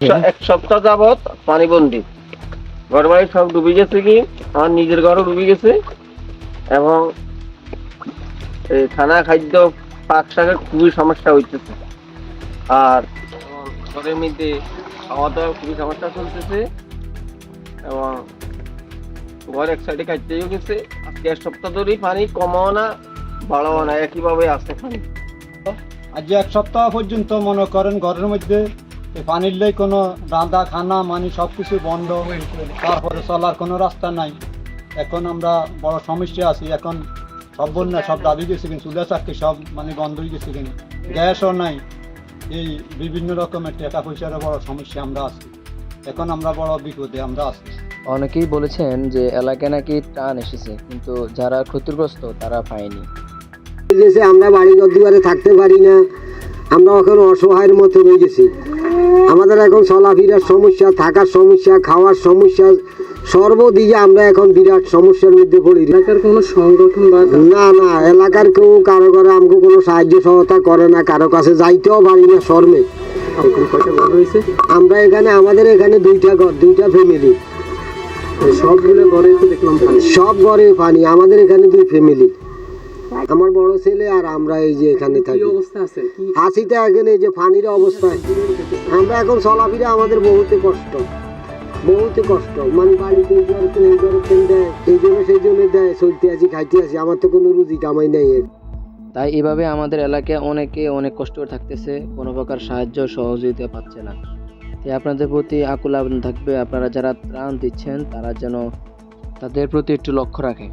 এক সপ্তাহ যাবত পানিবন্দি ঘর বাড়ি সব ডুবে গেছে কি? আমার নিজের ঘরও ডুবে গেছে। এবং এই খানা খাদ্য পাক শাকের খুবই সমস্যা হইতেছে। আর ঘরের মধ্যে খাওয়া দাওয়ার খুবই সমস্যা চলতেছে। এবং ঘর এক সাইডে খাইতেও গেছে। আজকে এক সপ্তাহ ধরেই পানি কমাও না বাড়াও না। একইভাবে আছে পানি। আজ এক সপ্তাহ পর্যন্ত মনে করেন ঘরের মধ্যে পানির লাই কোনো রাঁধা খানা মানি সব কিছু বন্ধ। তারপরে চলার কোনো রাস্তা নাই। এখন আমরা বড় সমস্যা আছি। এখন সব বন্যা সব দাবি গেছে কিন্তু চুলা চাকরি সব মানে বন্ধ হয়ে গেছে কিন্তু। গ্যাসও নাই। এই বিভিন্ন রকমের টাকা পয়সারও বড় সমস্যা আমরা আছি। এখন আমরা বড় বিপদে আমরা আছি। অনেকেই বলেছেন যে এলাকায় নাকি টান এসেছে কিন্তু যারা ক্ষতিগ্রস্ত তারা পায়নি। আমরা বাড়ি দুয়ারে থাকতে পারি না। আমরা এখন অসহায়ের মতো রয়ে গেছি। আমাদের এখন চলাফেরার সমস্যা থাকার সমস্যা খাওয়ার সমস্যা সর্বদিকে আমরা এখন বিরাট সমস্যার মধ্যে পড়ি এলাকার কোনো সংগঠন বা না না এলাকার কেউ কারও করে আমাকে কোনো সাহায্য সহায়তা করে না কারও কাছে যাইতেও পারি না শর্মে। আমরা এখানে আমাদের এখানে দুইটা ঘর দুইটা ফ্যামিলি সবগুলো ঘরে দেখলাম সব ঘরে পানি আমাদের এখানে দুই ফ্যামিলি আমার বড় ছেলে আর আমরা এই যে এখানে থাকি। আছি? তো এখানে এই যে পানির অবস্থায় আমরা এখন চলাফেরা আমাদের বহুতে কষ্ট। বহুতে কষ্ট। মানে বাড়িতে এই জ্বর এই জ্বর দেয়, এই জন্য সেই জন্য দেয়, চলতে আছি, খাইতে আছি, আমার তো কোনো রুজি কামাই নাই এর। তাই এভাবে আমাদের এলাকায় অনেকে অনেক কষ্ট থাকতেছে, কোনো প্রকার সাহায্য সহযোগিতা পাচ্ছে না। তাই আপনাদের প্রতি আকুল আবেদন থাকবে, আপনারা যারা ত্রাণ দিচ্ছেন, তারা যেন তাদের প্রতি একটু লক্ষ্য রাখে।